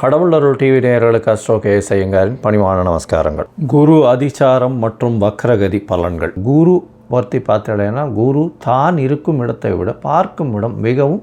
கடவுள் அருள் டிவி நேயர்களுக்கு அஸ்ட்ரோ கே ஐயங்காரின் பணிவான நமஸ்காரங்கள். குரு அதிசாரம் மற்றும் வக்ரகதி பலன்கள். குரு பற்றி பார்த்தீங்கன்னா குரு தான் இருக்கும் இடத்தை விட பார்க்கும் இடம் மிகவும்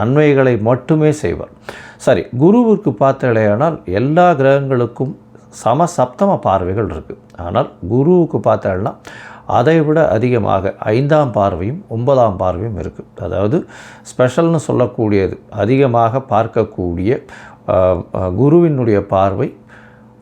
நன்மைகளை மட்டுமே செய்வார். சரி குருவிற்கு பார்த்தலையானால் எல்லா கிரகங்களுக்கும் சம சப்தம பார்வைகள் இருக்குது ஆனால் குருவுக்கு பார்த்தோம்னா அதை விட அதிகமாக ஐந்தாம் பார்வையும் ஒன்பதாம் பார்வையும் இருக்குது அதாவது ஸ்பெஷல்னு சொல்லக்கூடியது அதிகமாக பார்க்கக்கூடிய குருவினுடைய பார்வை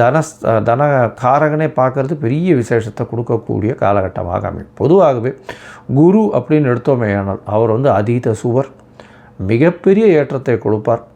தன தன காரகனே பார்க்கறது பெரிய விசேஷத்தை கொடுக்கக்கூடிய காலகட்டமாக அமையும். பொதுவாகவே குரு அப்படின்னு எடுத்தோமே ஆனால் அவர் வந்து அதீத சுவர் மிகப்பெரிய ஏற்றத்தை கொடுப்பார்.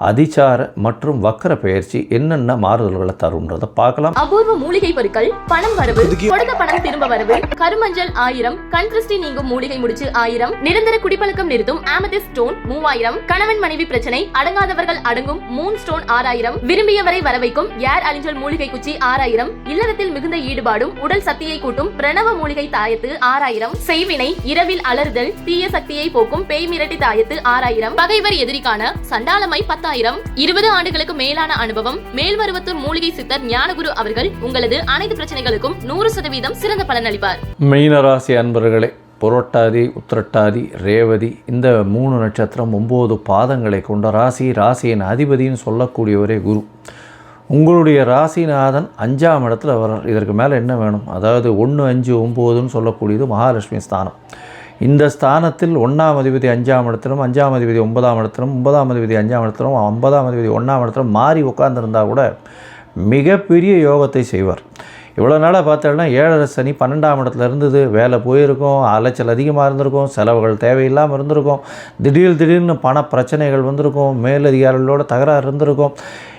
அதிசார மற்றும் வக்கர பெயர்ச்சி என்னென்ன மாறுதல்களை தரும்ன்றதை பார்க்கலாம். அபூர்வ மூலிகை பொருட்கள் பணம் வரவு கொடுத்த பணம் திரும்ப வரவு கருமஞ்சள் ஆயிரம் கண் திருஷ்டி நீங்கும் மூலிகை முடிச்சு ஆயிரம் நிரந்தர குடிப்பழக்கம் நிறுத்தும் ஆமதிஸ் ஸ்டோன் மூவாயிரம் கணவன் மனைவி பிரச்சனை அடங்காதவர்கள் அடங்கும் மூன் ஸ்டோன் ஆறாயிரம் விரும்பியவரை வர வைக்கும் ஏர் அலிஞ்சல் மூலிகை குச்சி ஆறாயிரம் இல்லறத்தில் மிகுந்த ஈடுபாடும் உடல் சக்தியை கூட்டும் பிரணவ மூலிகை தாயத்து ஆறாயிரம் செய்வினை இரவில் அலறுதல் தீய சக்தியை போக்கும் பேய் மிரட்டி தாயத்து ஆறாயிரம் பகைவர் எதிரிக்கான சண்டாளமை பத்தாயிரம் இருபது ஆண்டுகளுக்கு மேலான அனுபவம் மேல்மருவத்தூர் மூலிகை சித்தர் ஞானகுரு அவர்கள் உங்களது அனைத்து பிரச்சனைகளுக்கும் நூறு சதவீதம் சிறந்த பலனளிப்பார். மீனராசி அன்பர்களே புரட்டாதி உத்திரட்டாதி ரேவதி இந்த மூணு நட்சத்திரம் ஒம்பது பாதங்களை கொண்ட ராசி ராசியின் அதிபதின்னு சொல்லக்கூடியவரே குரு. உங்களுடைய ராசிநாதன் அஞ்சாம் இடத்துல வர்றார். இதற்கு மேலே என்ன வேணும்? அதாவது ஒன்று அஞ்சு ஒம்போதுன்னு சொல்லக்கூடியது மகாலட்சுமி ஸ்தானம். இந்த ஸ்தானத்தில் ஒன்றாம் அதிபதி அஞ்சாம் இடத்திலும் அஞ்சாம் அதிபதி ஒன்பதாம் இடத்திலும் ஒன்பதாம் அதிபதி அஞ்சாம் இடத்திலும் ஒன்பதாம் அதிபதி ஒன்றாம் இடத்திலும் மாறி உட்கார்ந்துருந்தால் கூட மிகப்பெரிய யோகத்தை செய்வார். இவ்வளோ நாளாக பார்த்தோம்னா ஏழரை சனி பன்னெண்டாம் இடத்துல இருந்தது. வேலை போயிருக்கும் அலைச்சல் அதிகமாக இருந்திருக்கும் செலவுகள் தேவையில்லாமல் இருந்திருக்கும். திடீர் திடீர்னு பண பிரச்சனைகள் வந்திருக்கும் மேலதிகாரிகளோட தகராறு இருந்திருக்கும்.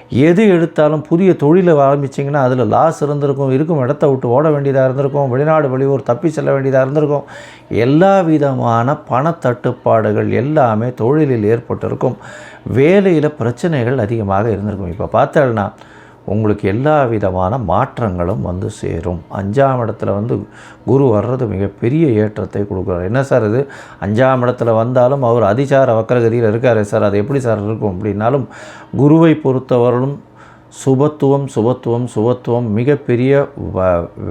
எது எடுத்தாலும் புதிய தொழிலை ஆரம்பிச்சிங்கன்னா அதில் லாஸ் இருந்திருக்கும் இருக்கும் இடத்த விட்டு ஓட வேண்டியதாக இருந்திருக்கும் வெளிநாடு வெளியூர் தப்பி செல்ல வேண்டியதாக இருந்திருக்கும். எல்லா விதமான பணத்தட்டுப்பாடுகள் எல்லாமே தொழிலில் ஏற்பட்டிருக்கும். வேலையில் பிரச்சனைகள் அதிகமாக இருந்திருக்கும். இப்போ பார்த்தோம்னா உங்களுக்கு எல்லா விதமான மாற்றங்களும் வந்து சேரும். அஞ்சாம் இடத்துல வந்து குரு வர்றது மிகப்பெரிய ஏற்றத்தை கொடுக்குறார். என்ன சார் இது? அஞ்சாம் இடத்துல வந்தாலும் அவர் அதிசார வக்கரகதியில் இருக்காரு சார். அது எப்படி சார் இருக்கும்? அப்படின்னாலும் குருவை பொறுத்தவரையும் சுபத்துவம் சுபத்துவம் சுபத்துவம் மிகப்பெரிய வ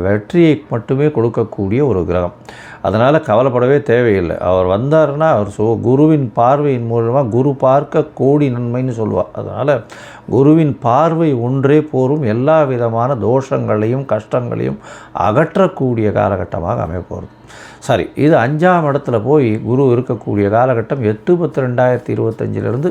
வெற்றியை மட்டுமே கொடுக்கக்கூடிய ஒரு கிரகம். அதனால் கவலைப்படவே தேவையில்லை. அவர் வந்தாருன்னா அவர் சு குருவின் பார்வையின் மூலமாக குரு பார்க்க கோடி நன்மைன்னு சொல்லுவார் அதனால் குருவின் பார்வை ஒன்றே போரும் எல்லா விதமான தோஷங்களையும் கஷ்டங்களையும் அகற்றக்கூடிய காலகட்டமாக அமைப்போகிறது சரி இது அஞ்சாம் இடத்துல போய் குரு இருக்கக்கூடிய காலகட்டம் எட்டு பத்து ரெண்டாயிரத்தி இருபத்தஞ்சிலிருந்து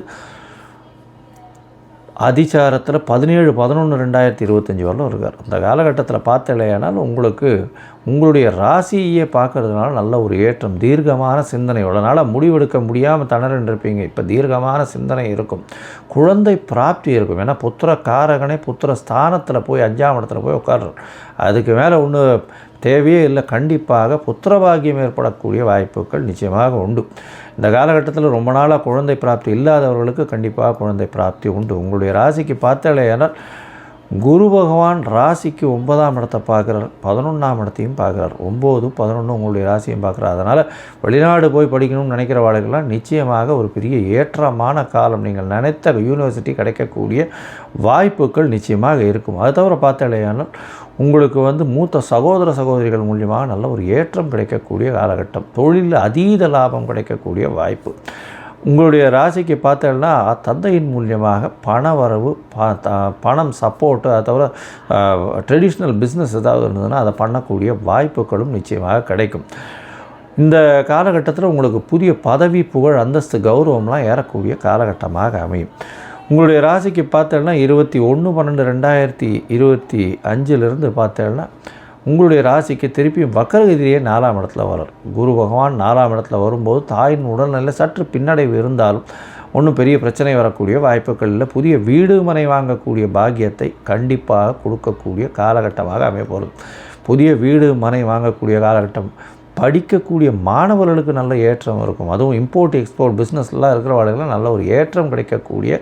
அதிசாரத்தில் பதினேழு பதினொன்று ரெண்டாயிரத்தி இருபத்தஞ்சி வரலும் இருக்கார். அந்த காலகட்டத்தில் பார்த்தலையானால் உங்களுக்கு உங்களுடைய ராசியை பார்க்கறதுனால நல்ல ஒரு ஏற்றம் தீர்க்கமான சிந்தனை. அதனால் முடிவெடுக்க முடியாமல் திணறின்னு இருப்பீங்க. இப்போ தீர்க்கமான சிந்தனை இருக்கும். குழந்தை பிராப்தி இருக்கும். ஏன்னா புத்திர காரகனே புத்திர ஸ்தானத்தில் போய் அஞ்சாம் இடத்துல போய் உட்கார்றார். அதுக்கு மேலே ஒன்று தேவையே இல்லை. கண்டிப்பாக புத்திரபாகியம் ஏற்படக்கூடிய வாய்ப்புகள் நிச்சயமாக உண்டு. இந்த காலகட்டத்தில் ரொம்ப நாளாக குழந்தை பிராப்தி இல்லாதவர்களுக்கு கண்டிப்பாக குழந்தை பிராப்தி உண்டு. உங்களுடைய ராசிக்கு பார்த்தாலேயானால் குரு பகவான் ராசிக்கு ஒன்பதாம் இடத்தை பார்க்குறார் பதினொன்றாம் இடத்தையும் பார்க்குறார். ஒம்பது பதினொன்று உங்களுடைய ராசியும் பார்க்குறார். அதனால் வெளிநாடு போய் படிக்கணும்னு நினைக்கிற வாழ்க்கெல்லாம் நிச்சயமாக ஒரு பெரிய ஏற்றமான காலம். நீங்கள் நினைத்த யூனிவர்சிட்டி கிடைக்கக்கூடிய வாய்ப்புகள் நிச்சயமாக இருக்கும். அது தவிர பார்த்தாலேயானால் உங்களுக்கு வந்து மூத்த சகோதர சகோதரிகள் மூலியமாக நல்ல ஒரு ஏற்றம் கிடைக்கக்கூடிய காலகட்டம். தொழிலில் அதீத லாபம் கிடைக்கக்கூடிய வாய்ப்பு. உங்களுடைய ராசிக்கு பார்த்தோம்னா தந்தையின் மூலியமாக பண வரவு ப த- பணம் சப்போர்ட்டு அதை தவிர ட்ரெடிஷ்னல் பிஸ்னஸ் ஏதாவது இருந்ததுன்னா அதை பண்ணக்கூடிய வாய்ப்புகளும் நிச்சயமாக கிடைக்கும். இந்த காலகட்டத்தில் உங்களுக்கு புதிய பதவி புகழ் அந்தஸ்து கௌரவம்லாம் ஏறக்கூடிய காலகட்டமாக அமையும். உங்களுடைய ராசிக்கு பார்த்தோம்னா இருபத்தி ஒன்று பன்னெண்டு ரெண்டாயிரத்தி இருபத்தி அஞ்சிலிருந்து பார்த்தோம்னா உங்களுடைய ராசிக்கு திருப்பியும் வக்கரகதிரியே நாலாம் இடத்துல வரும் குரு பகவான் நாலாம் இடத்துல வரும்போது தாயின் உடல்நிலை சற்று பின்னடைவு இருந்தாலும் ஒன்றும் பெரிய பிரச்சனை வரக்கூடிய வாய்ப்புகள் இல்லை. புதிய வீடு மனை வாங்கக்கூடிய பாக்கியத்தை கண்டிப்பாக கொடுக்கக்கூடிய காலகட்டமாக அமைய போகிறது புதிய வீடு மனை வாங்கக்கூடிய காலகட்டம் படிக்கக்கூடிய மாணவர்களுக்கு நல்ல ஏற்றம் இருக்கும். அதுவும் இம்போர்ட் எக்ஸ்போர்ட் பிஸ்னஸ்லாம் இருக்கிறவர்களுக்கு நல்ல ஒரு ஏற்றம் கிடைக்கக்கூடிய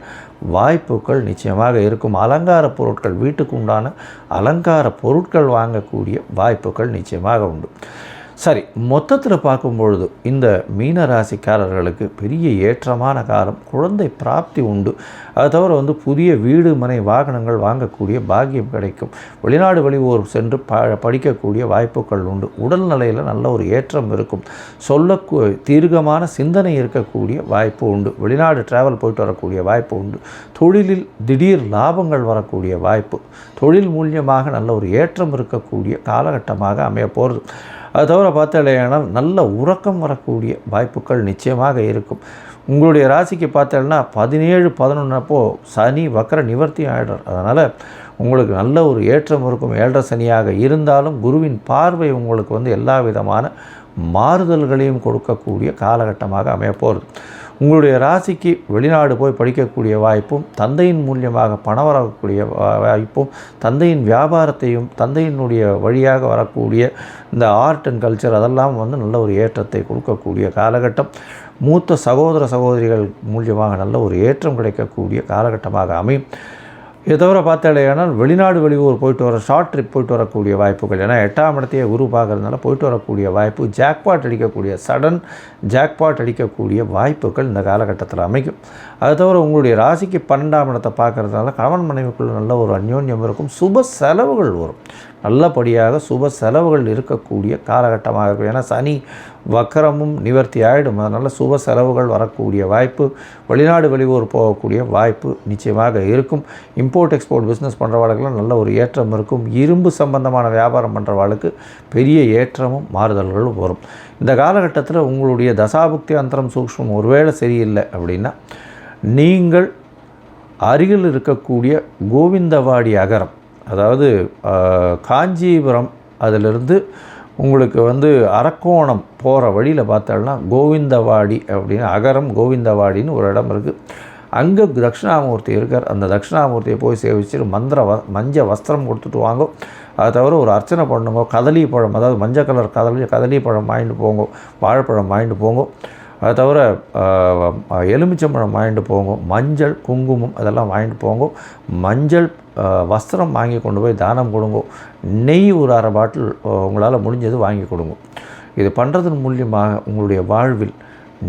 வாய்ப்புகள் நிச்சயமாக இருக்கும். அலங்கார பொருட்கள் வீட்டுக்கு உண்டான அலங்கார பொருட்கள் வாங்கக்கூடிய வாய்ப்புகள் நிச்சயமாக உண்டு. சரி மொத்தத்தில் பார்க்கும்பொழுது இந்த மீன ராசிக்காரர்களுக்கு பெரிய ஏற்றமான காலம் குழந்தை பிராப்தி உண்டு. அது தவிர வந்து புதிய வீடு மனை வாகனங்கள் வாங்கக்கூடிய பாக்கியம் கிடைக்கும். வெளிநாடு வெளியூர் சென்று ப படிக்கக்கூடிய வாய்ப்புகள் உண்டு. உடல்நிலையில் நல்ல ஒரு ஏற்றம் இருக்கும். சொல்ல தீர்க்கமான சிந்தனை இருக்கக்கூடிய வாய்ப்பு உண்டு. வெளிநாடு டிராவல் போயிட்டு வரக்கூடிய வாய்ப்பு உண்டு. தொழிலில் திடீர் லாபங்கள் வரக்கூடிய வாய்ப்பு. தொழில் மூலியமாக நல்ல ஒரு ஏற்றம் இருக்கக்கூடிய காலகட்டமாக அமைய போகிறது அது தவிர பார்த்தாலேயானால் நல்ல உறக்கம் வரக்கூடிய வாய்ப்புகள் நிச்சயமாக இருக்கும். உங்களுடைய ராசிக்கு பார்த்தேன்னா பதினேழு பதினொன்றப்போ சனி வக்கர நிவர்த்தி ஆகிடுறார் அதனால் உங்களுக்கு நல்ல ஒரு ஏற்றம் இருக்கும். ஏழரை சனியாக இருந்தாலும் குருவின் பார்வை உங்களுக்கு வந்து எல்லா விதமான மாறுதல்களையும் கொடுக்கக்கூடிய காலகட்டமாக அமையப்போகிறது உங்களுடைய ராசிக்கு வெளிநாடு போய் படிக்கக்கூடிய வாய்ப்பும் தந்தையின் மூலியமாக பணம் வரக்கூடிய வாய்ப்பும் தந்தையின் வியாபாரத்தையும் தந்தையினுடைய வழியாக வரக்கூடிய இந்த ஆர்ட் அண்ட் கல்ச்சர் அதெல்லாம் வந்து நல்ல ஒரு ஏற்றத்தை கொடுக்கக்கூடிய காலகட்டம். மூத்த சகோதர சகோதரிகள் மூலியமாக நல்ல ஒரு ஏற்றம் கிடைக்கக்கூடிய காலகட்டமாக அமையும். இதை தவிர பார்த்தாலேயானால் வெளிநாடு வெளியூர் போயிட்டு வர ஷார்ட் ட்ரிப் போயிட்டு வரக்கூடிய வாய்ப்புகள். ஏன்னா எட்டாம் இடத்தையே குரு பார்க்கறதுனால போயிட்டு வரக்கூடிய வாய்ப்பு ஜாக்பாட் அடிக்கக்கூடிய சடன் ஜாக்பாட் அடிக்கக்கூடிய வாய்ப்புகள் இந்த காலகட்டத்தில் அமைக்கும். அது தவிர உங்களுடைய ராசிக்கு பன்னெண்டாம் இடத்தை பார்க்கறதுனால கணவன் மனைவிக்குள்ள நல்ல ஒரு அந்யோன்யம் இருக்கும். சுப செலவுகள் வரும். நல்லபடியாக சுப செலவுகள் இருக்கக்கூடிய காலகட்டமாக இருக்கும். ஏன்னா சனி வக்கரமும் நிவர்த்தி ஆகிடும் அதனால் சுப செலவுகள் வரக்கூடிய வாய்ப்பு வெளிநாடு வெளியூர் போகக்கூடிய வாய்ப்பு நிச்சயமாக இருக்கும். இம்போர்ட் எக்ஸ்போர்ட் பிஸ்னஸ் பண்ணுறவாளுக்கெல்லாம் நல்ல ஒரு ஏற்றம் இருக்கும். இரும்பு சம்பந்தமான வியாபாரம் பண்ணுறவாளுக்கு பெரிய ஏற்றமும் மாறுதல்களும் வரும். இந்த காலகட்டத்தில் உங்களுடைய தசாபுக்தி அந்தரம் சூக்ஷ்மம் ஒருவேளை சரியில்லை அப்படின்னா நீங்கள் அருகில் இருக்கக்கூடிய கோவிந்தவாடி அகரம் அதாவது காஞ்சிபுரம் அதிலிருந்து உங்களுக்கு வந்து அரக்கோணம் போகிற வழியில் பார்த்தோம்னா கோவிந்தவாடி அப்படின்னு அகரம் கோவிந்தவாடின்னு ஒரு இடம் இருக்குது அங்கே தட்சிணாமூர்த்தி இருக்கார். அந்த தட்சிணாமூர்த்தியை போய் சேவிச்சுட்டு மந்திர வ மஞ்ச வஸ்திரம் கொடுத்துட்டு வாங்க. அதை தவிர ஒரு அர்ச்சனை பண்ணுங்க. கதலி பழம் அதாவது மஞ்சள் கலர் கதலி கதலி பழம் வாங்கிட்டு போங்க. வாழைப்பழம் வாங்கிட்டு போங்க. அது தவிர எலுமிச்சம்பழம் வாங்கிட்டு போங்க மஞ்சள் குங்குமம் அதெல்லாம் வாங்கிட்டு போங்க மஞ்சள் வஸ்திரம் வாங்கி கொண்டு போய் தானம் கொடுங்க நெய் ஒரு அரை பாட்டில் உங்களால் முடிஞ்சது வாங்கி கொடுங்க. இது பண்ணுறதன் மூலியமாக உங்களுடைய வாழ்வில்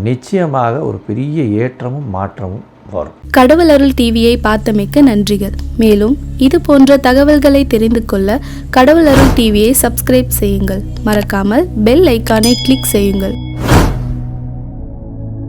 நிச்சயமாக ஒரு பெரிய ஏற்றமும் மாற்றமும் வரும். கடவுள் அருள் டிவியை பார்த்தமைக்க நன்றிகள். மேலும் இது போன்ற தகவல்களை தெரிந்து கொள்ள கடவுள் அருள் டிவியை சப்ஸ்கிரைப் செய்யுங்கள். மறக்காமல் பெல் ஐக்கானை கிளிக் செய்யுங்கள்.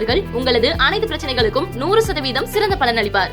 அவர்கள் உங்களது அனைத்து பிரச்சனைகளுக்கும் நூறு சதவீதம் சிறந்த பலன் அளிப்பார்.